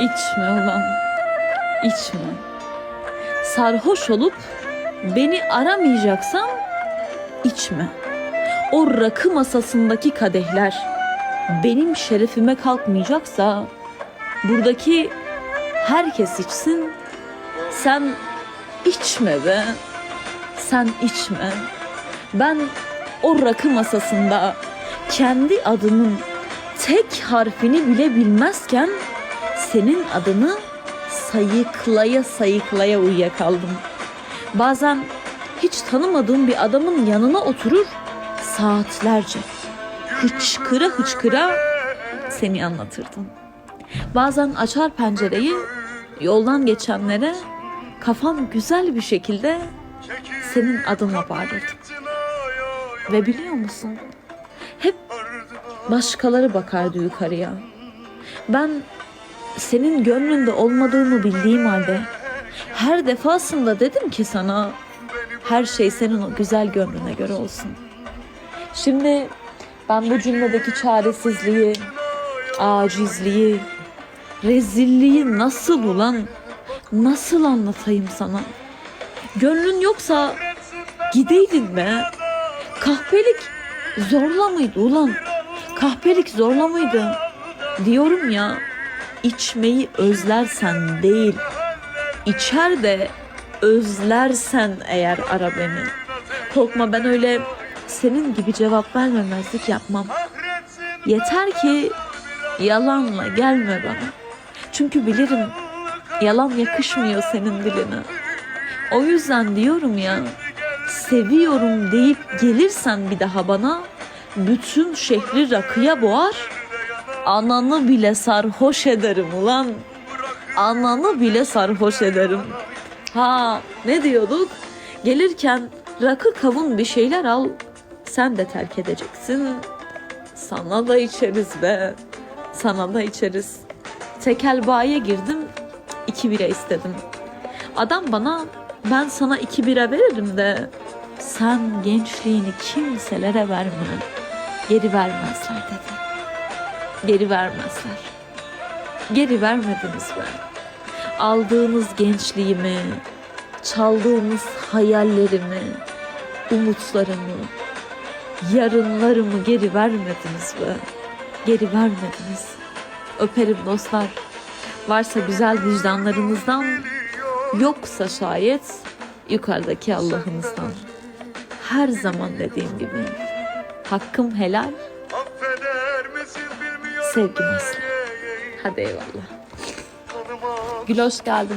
İçme ulan. İçme. Sarhoş olup beni aramayacaksan içme. O rakı masasındaki kadehler benim şerefime kalkmayacaksa buradaki herkes içsin. Sen içme be. Sen içme. Ben o rakı masasında kendi adımın tek harfini bile bilmezken senin adını sayıklaya sayıklaya uyuyakaldım. Bazen hiç tanımadığım bir adamın yanına oturur saatlerce hıçkıra hıçkıra seni anlatırdım. Bazen açar pencereyi yoldan geçenlere kafam güzel bir şekilde senin adınla bağırırdım. Ve biliyor musun? Hep başkaları bakardı yukarıya. Ben senin gönlünde olmadığımı bildiğim halde her defasında dedim ki sana her şey senin o güzel gönlüne göre olsun. Şimdi ben bu cümledeki çaresizliği, acizliği, rezilliği nasıl ulan, nasıl anlatayım sana? Gönlün yoksa gideydin be. Kahpelik zorla mıydı ulan? Kahpelik zorla mıydı? Diyorum ya, içmeyi özlersen değil, içer de özlersen eğer ara beni. Korkma ben öyle senin gibi cevap vermemezlik yapmam. Yeter ki yalanla gelme bana. Çünkü bilirim yalan yakışmıyor senin diline. O yüzden diyorum ya seviyorum deyip gelirsen bir daha bana bütün şehri rakıya boğar ananı bile sarhoş ederim ulan. Ananı bile sarhoş ederim. Ha ne diyorduk? Gelirken rakı kavun bir şeyler al. Sen de terk edeceksin. Sana da içeriz be. Sana da içeriz. Tekel bağa girdim. iki bira istedim. Adam bana ben sana iki bira veririm de sen gençliğini kimselere verme. Geri vermezler dedi. Geri vermezler. Geri vermediniz be. Aldığınız gençliğimi, çaldığınız hayallerimi, umutlarımı, yarınlarımı geri vermediniz be. Geri vermediniz. Öperim dostlar. Varsa güzel vicdanlarınızdan, yoksa şayet yukarıdaki Allah'ınızdan. Her zaman dediğim gibi hakkım helal, sevgim. Hadi eyvallah. Gül hoş geldin.